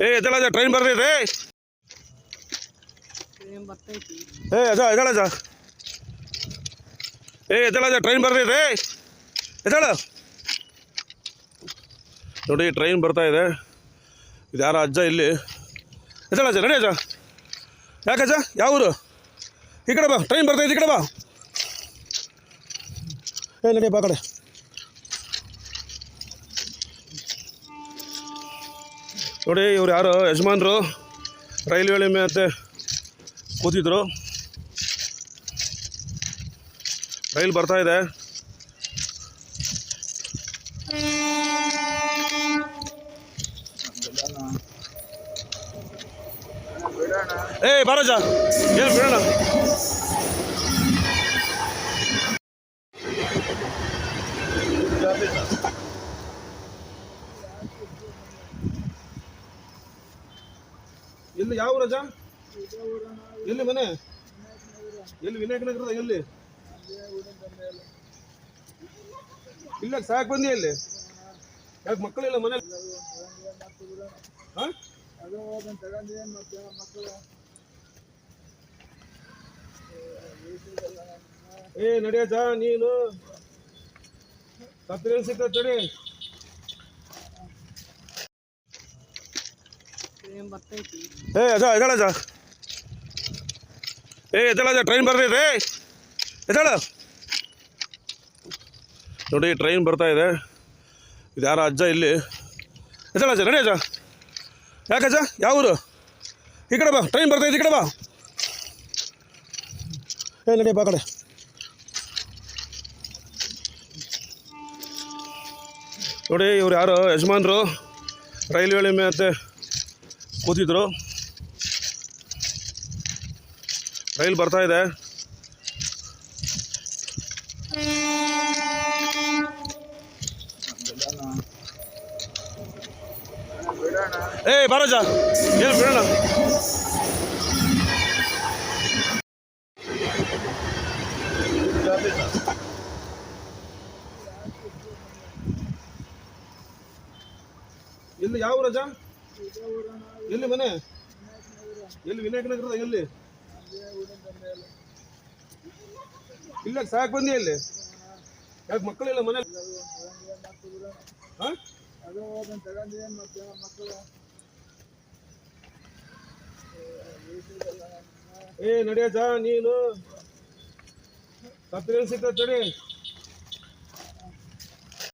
ಏ ಎದ್ದಳಜ ಟ್ರೈನ್ ಬರ್ರಿ ಬರ್ತೈತಿ ಏ ಅಜ ಎದ್ದಳಜ ಏ ಎದ್ದಳಜ ಟ್ರೈನ್ ಬರ್ರಿ ರೇ. ಎದಳ ನೋಡಿ ಟ್ರೈನ್ ಬರ್ತಾ ಇದೆ. ಇದು ಯಾರ ಅಜ್ಜ ಇಲ್ಲಿ? ಎದ್ದಳಜ ನಡಿ ಅಜ್ಜ. ಯಾಕಜ್ಜ ಯಾವ ಊರು? ಈ ಕಡೆ ಬಾ ಟ್ರೈನ್ ಬರ್ತೈತೆ ಈ ಕಡೆ ಬಾ. ಏ, ನಡಿ ಬಾ ಕಡೆ. ನೋಡಿ ಇವ್ರು ಯಾರು? ಯಜಮಾನ್ರು? ರೈಲ್ವೆ ಮೇಲೆ ಕೂತಿದ್ರು. ರೈಲ್ ಬರ್ತಾ ಇದೆ. ಏ ಬಾರಜ ಏನು ಬಿಡೋಣ? ಎಲ್ಲಿ ಯಾವ ರಜಾ ಎಲ್ಲಿ ಮನೆ? ಎಲ್ಲಿ ವಿನಾಯಕ ನಗರದ ಎಲ್ಲಿ? ಇಲ್ಲ, ಸಾಕು ಬಂದಿ ಎಲ್ಲಿ? ಯಾಕೆ ಮಕ್ಕಳಿಲ್ಲ ಮನೆ ಹಾ? ಏ ನಡೆಯಜಾ ನೀನು. ಸತ್ರ ಸಿಕ್ಕ ತಡಿ ಏನ್ ಬರ್ತೈತಿ ಏ ಅಜಾ ಎದಳಜ ಏ ಎದಳಜ ಟ್ರೈನ್ ಬರ್ತೈತೆ ಎದಳ ನೋಡಿ ಟ್ರೈನ್ ಬರ್ತಾ ಇದೆ. ಇದು ಯಾರ ಅಜ್ಜ ಇಲ್ಲಿ? ಎದಳಜ ನಡಿ ಅಜ್ಜ. ಯಾಕಜ್ಜ ಯಾವ ಊರು? ಈ ಕಡೆ ಬಾ ಟ್ರೈನ್ ಬರ್ತೈತೆ ಈ ಕಡೆ ಬಾ. ಏ, ನಡಿ, ಬಾ ಕಡೆ. ನೋಡಿ, ಇವ್ರು ಯಾರು? ಯಜಮಾನ್ರು? ರೈಲ್ವೆ ಮೇಲೆ ಕೂತಿದ್ರು. ರೈಲ್ ಬರ್ತಾ ಇದೆ. ಏ ಬರೋಜ ಏನು ಬಿಡೋಣ? ಎಲ್ಲಿ ಯಾವ ರಜಾ? ಎಲ್ಲಿ ಮನೆ? ಎಲ್ಲಿ ವಿನಾಯಕ ನಗರದ, ಎಲ್ಲಿ? ಇಲ್ಲ, ಸಾಕು ಬಂದಿ ಎಲ್ಲಿ? ಯಾಕೆ ಮಕ್ಕಳಿಲ್ಲ ಮನೆ ಏ ನಡೆಯಜ ನೀನು? ಸತ್ರ ಸಿಗ್ತದೆ ತಡಿ